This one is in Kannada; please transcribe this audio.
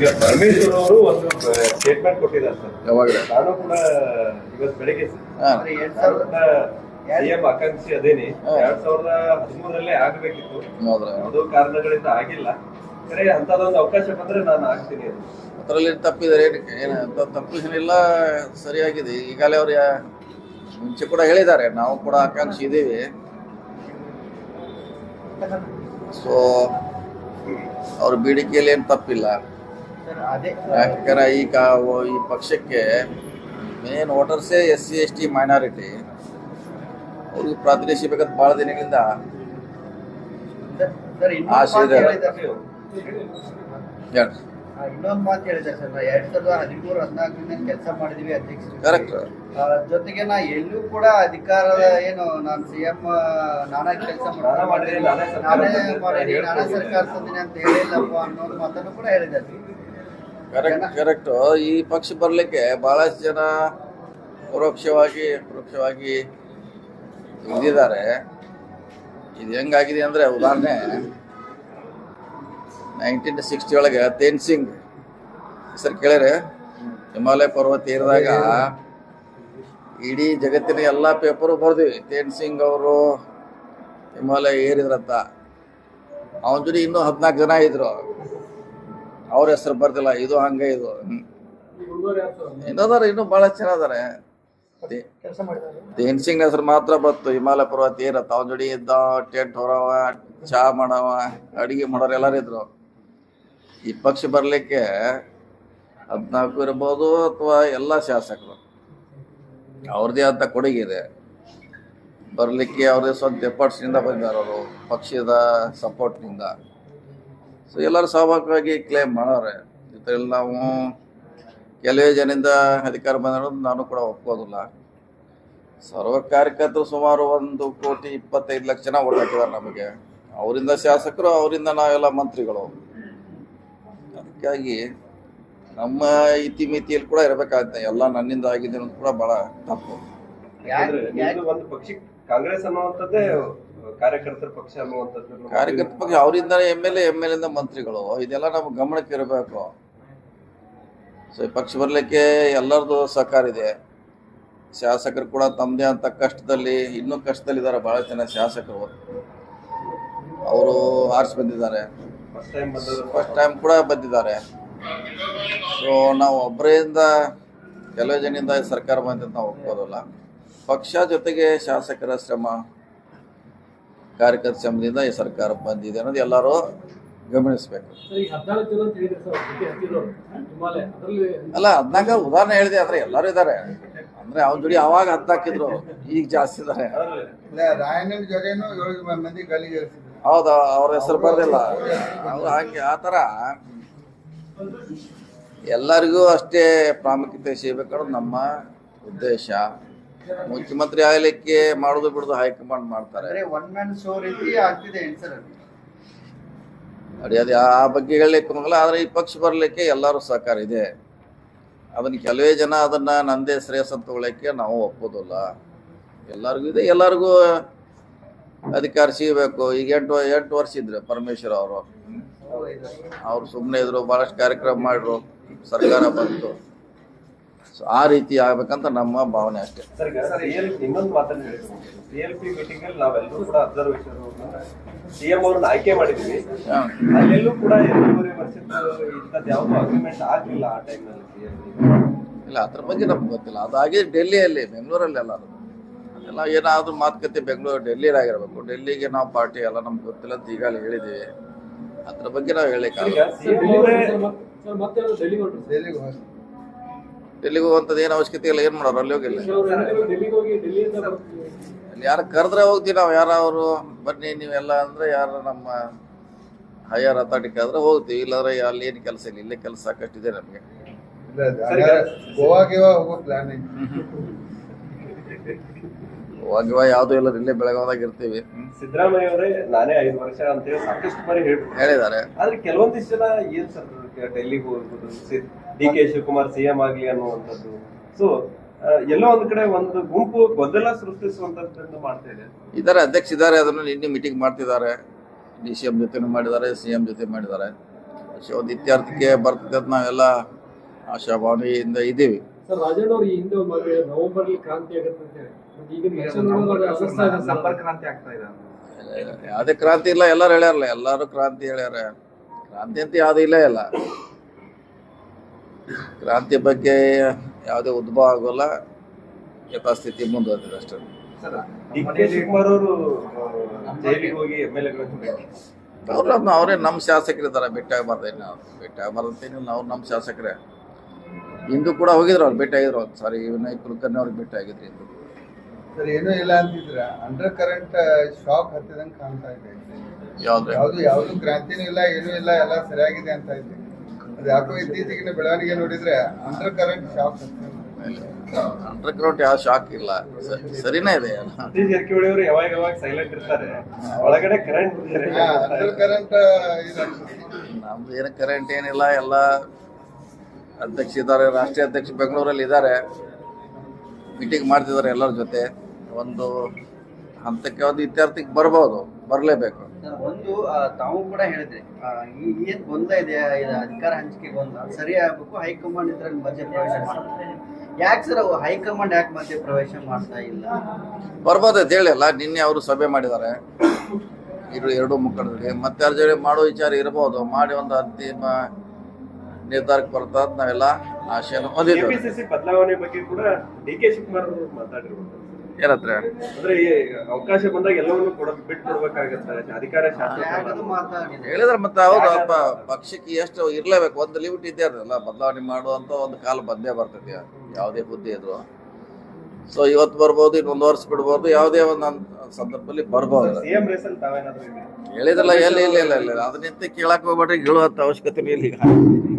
ಈಗ ಪರಮೇಶ್ವರ್ ಅವರು ಒಂದು ಸ್ಟೇಟ್ಮೆಂಟ್ ಕೊಟ್ಟಿದ್ದಾರೆ ಸರ್. ಯಾವಾಗ? ನಾನು ಕೂಡ ಇವತ್ತು ಬೆಳಿಗ್ಗೆ. ಎರಡ್ ಸಾವಿರದ ಸಿಎಂ ಆಕಾಂಕ್ಷಿ ಅದೇನಿ. ಎರಡ್ ಸಾವಿರದ ಹದಿಮೂರಲ್ಲೇ ಆಗಬೇಕಿತ್ತು. ಯಾವುದೋ ಕಾರಣಗಳಿಂದ ಆಗಿಲ್ಲ. ಸರಿ ಅಂತದೊಂದು ಅವಕಾಶ ಬಂದ್ರೆ ನಾನು ಆಗ್ತೀನಿ ಅದು ಅದರಲ್ಲಿ ಏನು ಅಂತ ತಪ್ಪು ಏನಿಲ್ಲ ಸರಿಯಾಗಿದೆ. ಈಗಾಗಲೇ ಅವ್ರು ಮುಂಚೆ ಕೂಡ ಹೇಳಿದ್ದಾರೆ ನಾವು ಕೂಡ ಆಕಾಂಕ್ಷಿ ಇದ್ದೀವಿ. ಸೊ ಅವ್ರ ಬೇಡಿಕೆಯಲ್ಲಿ ಏನು ತಪ್ಪಿಲ್ಲ. ಯಾಕಂದ್ರೆ ಈಗ ಈ ಪಕ್ಷಕ್ಕೆ main ವೋಟರ್ಸೇ S C S T minority ಅವ್ರಿಗೆ ಪ್ರಾತಿನಿಧ್ಯ ಬೇಕಂತ ಭಾಳ ದಿನಗಳಿಂದ ಆಸೆ ಇನ್ನೊಂದು ಮಾತು ಇದೆ. ಇನ್ನೊಂದು ಮಾತು ಹೇಳಿದ್ದಾರೆ ಸರ್ ನಾ ಎರಡ್ ಸಾವಿರದ ಹದಿಮೂರು ಹದಿನಾಲ್ಕರಿಂದ ಕೆಲಸ ಮಾಡಿದೀವಿ ಅಧ್ಯಕ್ಷರು. ಜೊತೆಗೆ ನಾ ಎಲ್ಲೂ ಕೂಡ ಅಧಿಕಾರದ ಏನು ನಾನು ಸಿಎಂ ನಾನಾ ಕೆಲಸ ಮಾಡಿದ್ದೀನಿ, ನಾನೇ ಸರ್ಕಾರ ನಾನೇ ತಂದಿನಿ ಅಂತ ಹೇಳಿಲ್ಲಪ್ಪ ಅನ್ನೋ ಮಾತನ್ನು ಕೂಡ ಹೇಳಿದ್ದಾರೆ. ಕರೆಕ್ಟ್ ಕರೆಕ್ಟು ಈ ಪಕ್ಷ ಬರ್ಲಿಕ್ಕೆ ಬಹಳಷ್ಟು ಜನ ಪರೋಕ್ಷವಾಗಿ ಪರೋಕ್ಷವಾಗಿ ಇದ್ದಿದ್ದಾರೆ ಇದು ಹೆಂಗಾಗಿದೆ ಅಂದರೆ ಉದಾಹರಣೆ ನೈನ್ಟೀನ್ ಸಿಕ್ಸ್ಟಿ ಒಳಗೆ ತೇನ್ ಸಿಂಗ್ ಸರ್ ಕೇಳಿರಿ. ಹಿಮಾಲಯ ಪರ್ವತ ಏರಿದಾಗ ಇಡೀ ಜಗತ್ತಿನ ಎಲ್ಲ ಪೇಪರು ಬರ್ದಿವಿ. ತೇನ್ ಸಿಂಗ್ ಅವರು ಹಿಮಾಲಯ ಏರಿದ್ರಂತ. ಅವನ ಜೊತೆ ಇನ್ನೂ ಹದಿನಾಲ್ಕು ಜನ ಇದ್ರು. ಅವ್ರ ಹೆಸರು ಬರ್ದಿಲ್ಲ, ಇದು ಹಂಗೆ ಇದು. ಇನ್ನದಾರ ಇನ್ನೂ ಭಾಳ ಚೆನ್ನಾದಾರೆ ದೇನ್ ಸಿಂಗ್ ಹೆಸರು ಮಾತ್ರ ಬತ್ತು. ಹಿಮಾಲಯ ಪರ್ವತ ಏರ ತಾವ್ ಜೋಡಿ ಇದ್ದ ಟೆಂಟ್ ಹೊರವ ಚಹಾ ಮಾಡವ, ಅಡಿಗೆ ಮಾಡೋರು ಎಲ್ಲಾರು ಇದ್ರು. ಈ ಪಕ್ಷ ಬರಲಿಕ್ಕೆ ಹದಿನಾಲ್ಕು ಇರ್ಬೋದು ಅಥವಾ ಎಲ್ಲ ಶಾಸಕರು. ಅವ್ರದ್ದೇ ಆದ ಕೊಡುಗೆ ಇದೆ. ಬರಲಿಕ್ಕೆ ಅವ್ರದೇ ಸ್ವಂತ ಎಫರ್ಟ್ಸ್ನಿಂದ ಬಂದಿದ್ದಾರೆ ಅವರು, ಪಕ್ಷದ ಸಪೋರ್ಟ್ನಿಂದ ಸೊ ಎಲ್ಲರೂ ಸ್ವಾಭಾವಿಕವಾಗಿ ಕ್ಲೇಮ್ ಮಾಡೋರೆ. ಇದರಲ್ಲಿ ನಾವು ಕೆಲವೇ ಜನಿಂದ ಅಧಿಕಾರ ಬಂದಿರೋದು ನಾನು ಕೂಡ ಒಪ್ಕೋದಿಲ್ಲ. ಸರ್ವ ಕಾರ್ಯಕರ್ತರು ಸುಮಾರು ಒಂದು ಕೋಟಿ ಇಪ್ಪತ್ತೈದು ಲಕ್ಷ ಜನ ಓಟ್ ಹಾಕಿದ್ದಾರೆ ನಮಗೆ. ಅವರಿಂದ ಶಾಸಕರು ಅವರಿಂದ ನಾವೆಲ್ಲ ಮಂತ್ರಿಗಳು. ಅದಕ್ಕಾಗಿ ನಮ್ಮ ಇತಿಮಿತಿಯಲ್ಲಿ ಕೂಡ ಇರಬೇಕಾಗುತ್ತೆ. ಎಲ್ಲ ನನ್ನಿಂದ ಆಗಿದೆ ಅನ್ನೋದು ಕೂಡ ಬಹಳ ತಪ್ಪು. ಯಾಕಂದ್ರೆ ಒಂದು ಪಕ್ಷ ಕಾಂಗ್ರೆಸ್ ಅನ್ನುವಂಥದ್ದೇ ಕಾರ್ಯಕರ್ತರ ಪಕ್ಷ ಅನ್ನುವಂಥದ್ದು ಕಾರ್ಯಕರ್ತ ಪಕ್ಷ ಅವರಿಂದ M L A M L ಎಂದ ಮಂತ್ರಿಗಳು. ಇದೆಲ್ಲ ನಮ್ಮ ಗಮನಕ್ಕೆ ಇರಬೇಕು. ಸೊ ಈ ಪಕ್ಷ ಬರಲಿಕ್ಕೆ ಎಲ್ಲರದು ಸಹಕಾರ ಇದೆ. ಶಾಸಕರು ಕೂಡ ತಮ್ಮದೇ ಅಂತ ಕಷ್ಟದಲ್ಲಿ ಇನ್ನೂ ಕಷ್ಟದಲ್ಲಿದ್ದಾರೆ ಭಾಳ ಜನ ಶಾಸಕರು. ಅವರು ಆರಿಸಿ ಬಂದಿದ್ದಾರೆ. ಫಸ್ಟ್ ಟೈಮ್ ಕೂಡ ಬಂದಿದ್ದಾರೆ. ಸೊ ನಾವು ಒಬ್ಬರಿಂದ ಕೆಲವು ಜನಿಂದ ಸರ್ಕಾರ ಬಂದಿದ್ದು ನಾವು ಒಪ್ಪೋದಲ್ಲ ಪಕ್ಷ ಜೊತೆಗೆ ಶಾಸಕರ ಶ್ರಮ ಕಾರ್ಯಕರ್ತ ಶ್ರಮದಿಂದ ಈ ಸರ್ಕಾರ ಬಂದಿದೆ ಅನ್ನೋದು ಎಲ್ಲರೂ ಗಮನಿಸಬೇಕು. ಸರ್, ಈಗ ಹದಿನಾಲ್ಕು ಅಂತ ಹೇಳಿದ್ರೆ ಸರ್ ಜೊತೆ ಹತ್ತಿರೋರು ಅದರಲ್ಲಿ ಅಲ್ಲ ಹದ್ನಾಲ್ಕು ಉದಾಹರಣೆ ಹೇಳಿದೆ ಆದ್ರೆ ಎಲ್ಲರೂ ಇದ್ದಾರೆ. ಅಂದ್ರೆ ಅವ್ನ ಜೋಡಿ ಅವಾಗ ಹದ್ನಾಕಿದ್ರು ಈಗ ಜಾಸ್ತಿ ಇದ್ದಾರೆ. ಹೌದಾ ಅವ್ರ ಹೆಸರು ಬರ್ದಿಲ್ಲ. ಅವ್ರು ಹಂಗೆ ಆ ಥರ. ಎಲ್ಲರಿಗೂ ಅಷ್ಟೇ ಪ್ರಾಮುಖ್ಯತೆ ಸಿಗಬೇಕು ನಮ್ಮ ಉದ್ದೇಶ. ಮುಖ್ಯಮಂತ್ರಿ ಆಗಲಿಕ್ಕೆ ಮಾಡೋದು ಬಿಡುದು ಹೈಕಮಾಂಡ್ ಮಾಡ್ತಾರೆ. ಅಡಿ ಆ ಬಗ್ಗೆ ಹೇಳಲಿಕ್ಕೆ ಹೋಗಲ್ಲ ಆದರೆ ಈ ಪಕ್ಷ ಬರಲಿಕ್ಕೆ ಎಲ್ಲರೂ ಸಹಕಾರ ಇದೆ. ಅದನ್ನು ಕೆಲವೇ ಜನ ಅದನ್ನು ನಂದೇ ಶ್ರೇಯಸ್ ಅಂತ ತಗೊಳ್ಳೋಕ್ಕೆ ನಾವು ಒಪ್ಪೋದಿಲ್ಲ. ಎಲ್ಲರಿಗೂ ಇದೆ ಎಲ್ಲರಿಗೂ ಅಧಿಕಾರ ಸಿಗಬೇಕು. ಈಗ ಎಂಟು ಎಂಟು ವರ್ಷ ಇದ್ರು ಪರಮೇಶ್ವರ್ ಅವರು. ಅವ್ರು ಸುಮ್ಮನೆ ಇದ್ರು ಭಾಳಷ್ಟು ಕಾರ್ಯಕ್ರಮ ಮಾಡಿದ್ರು ಸರ್ಕಾರ ಬಂತು. ಸೊ ಆ ರೀತಿ ಆಗ್ಬೇಕಂತ ನಮ್ಮ ಭಾವನೆ ಅಷ್ಟೇ. ಸರ್ ಇನ್ನೊಂದು ಮಾತನ್ನ ಹೇಳಿದ್ರು ಸಿ ಮೀಟಿಂಗ್ ಅಲ್ಲಿ ನಾವೆಲ್ಲರೂ ಕೂಡ ಅಬ್ಸರ್ವೇಷನ್ ಸಿಎಂ ಅವ್ರನ್ನ ಆಯ್ಕೆ ಮಾಡಿದೀವಿ. ಅಲ್ಲೆಲ್ಲೂ ಕೂಡ ಎರಡೂವರೆ ವರ್ಷದ ಇಂಥದ್ದು ಯಾವ್ದು ಅಗ್ರಿಮೆಂಟ್ ಆಗ್ಲಿಲ್ಲ ಆ ಟೈಮ್ನಲ್ಲಿ ಸಿ ಇಲ್ಲ ಅದ್ರ ಬಗ್ಗೆ ನಮ್ಗೆ ಗೊತ್ತಿಲ್ಲ. ಅದಾಗಿ ಡೆಲ್ಲಿಯಲ್ಲಿ ಬೆಂಗಳೂರಲ್ಲಿ ಎಲ್ಲ ಅದು. ಅದೆಲ್ಲ ಏನಾದ್ರೂ ಮಾತುಕತೆ ಬೆಂಗಳೂರು ಡೆಲ್ಲಿಯಲ್ಲಿ ಆಗಿರ್ಬೇಕು. ಡೆಲ್ಲಿಗೆ ನಾವು ಪಾರ್ಟಿ ಎಲ್ಲ ನಮ್ಗೆ ಗೊತ್ತಿಲ್ಲ ಅಂತ ಈಗಾಗಲೇ ಹೇಳಿದ್ದೀವಿ. ಅದ್ರ ಬಗ್ಗೆ ನಾವು ಹೇಳಿಕ್ಕೆ ಡೆಲ್ಲಿಗೆ ಹೋಗುವಂಥದ್ದು ಏನು ಅವಶ್ಯಕತೆ ಇಲ್ಲ ಏನು ಮಾಡೋರು ಅಲ್ಲಿ ಹೋಗಿಲ್ಲ. ಯಾರು ಕರೆದ್ರೆ ಹೋಗ್ತೀವಿ ನಾವು ಯಾರು ಅವರು ಬನ್ನಿ ನೀವೆಲ್ಲ ಅಂದ್ರೆ ಯಾರು ನಮ್ಮ ಹೈಯರ್ ಅಥಾರಿಟಿ ಆದ್ರೆ ಹೋಗ್ತೀವಿ. ಇಲ್ಲಾಂದ್ರೆ ಅಲ್ಲಿ ಏನು ಕೆಲಸ ಇಲ್ಲ ಇಲ್ಲೇ ಕೆಲಸ ಸಾಕಷ್ಟು ಇದೆ ನಮಗೆ. ಗೋವಾ ಯಾವುದೂ ಇಲ್ಲ ಇಲ್ಲೇ ಬೆಳಗಾವದಾಗ ಇರ್ತೀವಿ. ಸಿದ್ದರಾಮಯ್ಯ ಅವರೇ ನಾನೇ ಐದು ವರ್ಷ ಅಂತೇಳಿ ಸಾಕಷ್ಟು ಬಾರಿ ಹೇಳಿದ್ದಾರೆ. ಆದ್ರೆ ಕೆಲವೊಂದಿಷ್ಟು ಜನ ಏನ್ ಸರ್ ಡೆಲ್ಲಿಗೆ ಹೋಗ್ಬೋದು ಡಿ ಕೆ ಶಿವಕುಮಾರ್ ಸಿಎಂ ಆಗ್ಲಿ ಅನ್ನುವಂಥದ್ದು. ಸೊ ಎಲ್ಲೋ ಒಂದ್ ಕಡೆ ಒಂದು ಗುಂಪು ಗೊದ್ದಲ ಸೃಷ್ಟಿಸುವಂತದ್ದನ್ನು ಮಾಡ್ತಾ ಇದೆ. ಇದ್ದಾರೆ ಅಧ್ಯಕ್ಷ ಇದ್ದಾರೆ ಅದನ್ನು ನಿನ್ನೆ ಮೀಟಿಂಗ್ ಮಾಡ್ತಿದ್ದಾರೆ. ಡಿ ಸಿ ಎಂ ಜೊತೆನೂ ಮಾಡಿದ್ದಾರೆ ಸಿ ಎಂ ಜೊತೆ ಮಾಡಿದ್ದಾರೆ. ಸೊ ಒಂದು ಇತ್ಯರ್ಥಕ್ಕೆ ಬರ್ತದೆ ಅಂತ ನಾವೆಲ್ಲ ಆಶಾಭಾವನೆಯಿಂದ ಇದ್ದೀವಿ. ಸರ್ ರಾಜಣ್ಣ ಅವ್ರು ಈ ಹಿಂದೆ ಒಂದು ಮಾತು ಹೇಳಿದ್ರು, ನವೆಂಬರ್ ಕ್ರಾಂತಿ ಆಗುತ್ತೆ ಅದು ಕ್ರಾಂತಿ ಆಗ್ತಾ ಇದೆ. ಯಾವುದೇ ಕ್ರಾಂತಿ ಇಲ್ಲ ಎಲ್ಲರೂ ಹೇಳ್ಯಾರಲ್ಲ ಎಲ್ಲರೂ ಕ್ರಾಂತಿ ಹೇಳ್ಯಾರ. ಕ್ರಾಂತಿ ಅಂತ ಯಾವ್ದು ಇಲ್ಲೇ ಇಲ್ಲ ಕ್ರಾಂತಿ ಬಗ್ಗೆ ಯಾವುದೇ ಉದ್ಭವ ಆಗೋಲ್ಲ. ಯಥಾಸ್ಥಿತಿ ಮುಂದುವರೆದಿದೆ ಅಷ್ಟೇ. ಅವ್ರು ನಮ್ಮ ಅವರು ಅವ್ರು ಅವರೇ ನಮ್ಮ ಶಾಸಕರಿದ್ದಾರೆ ಭೇಟಿ ಆಗಬಾರ್ದೇನು ಭೇಟಿ ಆಗಬಾರ್ದಂತೇನಿಲ್ಲ ಅವ್ರು ನಮ್ಮ ಶಾಸಕರೇ. ಇಂದು ಕೂಡ ಹೋಗಿದ್ರು ಅವ್ರು ಭೇಟಿ ಆಗಿದ್ರು. ಒಂದು ಸಾರಿ ವಿನಯ್ ಕುಲಕರ್ಣಿ ಅವ್ರಿಗೆ ಭೇಟಿ ಆಗಿದ್ರು ಇಂದು ಸರ್ ಏನೂ ಇಲ್ಲ ಅಂತಿದ್ರ ಅಂಡರ್ ಕರೆಂಟ್ ಶಾಕ್ ಹತ್ತಿದಂಗೆ ಕಾಣ್ತಾ ಇದೆ. ಯಾವ್ದು ಯಾವ್ದು ಕ್ರಾಂತಿನೂ ಇಲ್ಲ ಏನೂ ಇಲ್ಲ ಎಲ್ಲ ಸರಿಯಾಗಿದೆ ಅಂತ ಇದೆ. ಅದು ಯಾಕೋ ಇತ್ತೀಚೆಗಿನ ಬೆಳವಣಿಗೆ ನೋಡಿದ್ರೆ under current shock under current ಯಾವ ಶಾಕ್ ಇಲ್ಲ. ಸರಿನೇ ಇದೆ ಜಾರಕಿಹೊಳಿ ಅವರು ಯಾವಾಗ ಯಾವಾಗ ಸೈಲೆಂಟ್ ಇರ್ತಾರೆ. ಒಳಗಡೆ ಕರೆಂಟ್ ಅಂಡರ್ ಕರೆಂಟ್ ನಮ್ದು ಏನು ಕರೆಂಟ್ ಏನಿಲ್ಲ ಎಲ್ಲ ಅಧ್ಯಕ್ಷ ಇದ್ದಾರೆ ರಾಷ್ಟ್ರೀಯ ಅಧ್ಯಕ್ಷ ಬೆಂಗಳೂರಲ್ಲಿ ಇದ್ದಾರೆ. ಮೀಟಿಂಗ್ ಮಾಡ್ತಿದ್ದಾರೆ ಎಲ್ಲರ ಜೊತೆ. ಒಂದು ಹಂತಕ್ಕೆ ಒಂದು ಇತ್ಯರ್ಥಕ್ಕೆ ಬರ್ಬೋದು. ಬರಲೇಬೇಕು. ಸರ್, ಒಂದು ತಾವು ಕೂಡ ಹೇಳಿದ್ರಿ. ಈ ಏನ್ ಗೊಂದಲ ಇದೆ ಇದು ಅಧಿಕಾರ ಹಂಚಿಕೆ ಗೊಂದಲ? ಸರಿ ಆಗ್ಬೇಕು ಹೈಕಮಾಂಡ್ ಇದ್ರಲ್ಲಿ ಮಧ್ಯ ಪ್ರವೇಶ ಮಾಡ್ತಾರೆ. ಯಾಕೆ ಸರ್ ಅವು ಹೈಕಮಾಂಡ್ ಯಾಕೆ ಮಧ್ಯ ಪ್ರವೇಶ ಮಾಡ್ತಾ ಇಲ್ಲ? ಬರ್ಬೋದು ಅಂತ ಹೇಳಿಲ್ಲ ನಿನ್ನೆ ಅವರು ಸಭೆ ಮಾಡಿದ್ದಾರೆ. ಇರು ಎರಡು ಮುಖಂಡರಿಗೆ. ಮತ್ತೆ ಅದ್ರ ಜೊತೆ ಮಾಡೋ ವಿಚಾರ ಇರಬಹುದು ಮಾಡಿ ಒಂದು ಅಂತಿಮ ನಿರ್ಧಾರಕ್ಕೆ ಬರ್ತಾ ಅಂತ ನಾವೆಲ್ಲ ಆಶೆಯನ್ನು ಹೊಂದಿದ್ದೇವೆ. ಬದಲಾವಣೆ ಬಗ್ಗೆ ಕೂಡ ಡಿ ಕೆ ಶಿವಕುಮಾರ್ ಅವರು ಮಾತಾಡಿರ್ಬೋದು ಏನತ್ರ ಅಂದ್ರೆ ಈ ಅವಕಾಶ ಬಂದಾಗ ಎಲ್ಲವನ್ನೂ ಕೊಡ ಬಿಟ್ಟು ಕೊಡ್ಬೇಕಾಗತ್ತೆ ಅಧಿಕಾರ ಶಾಸನ ಹೇಳಿದ್ರೆ ಮತ್ತೆ ಹೌದು ಅಪ್ಪ ಪಕ್ಷಕ್ಕೆ ಎಷ್ಟು ಇರ್ಲೇಬೇಕು. ಒಂದು ಲಿಮಿಟ್ ಇದ್ದೇ ಅದಲ್ಲ. ಬದಲಾವಣೆ ಮಾಡುವಂತ ಒಂದು ಕಾಲ ಬಂದೇ ಬರ್ತೈತಿ. ಯಾವುದೇ ಬುದ್ಧಿ ಇದ್ರು. ಸೊ ಇವತ್ತು ಬರ್ಬೋದು ಇನ್ನೊಂದು ವರ್ಷ ಬಿಡ್ಬೋದು ಯಾವುದೇ ಒಂದು ಸಂದರ್ಭದಲ್ಲಿ ಬರ್ಬೋದು? ಹೇಳಿದ್ರಲ್ಲ ಎಲ್ಲಿ ಇಲ್ಲ ಇಲ್ಲ ಇಲ್ಲ. ಅದನ್ನಿಂತ ಕೇಳಕ್ ಹೋಗ್ಬೇಡ್ರಿ. ಹೇಳುವಂತ ಅವಶ್ಯಕತೆ ಇಲ್ಲ ಈಗ.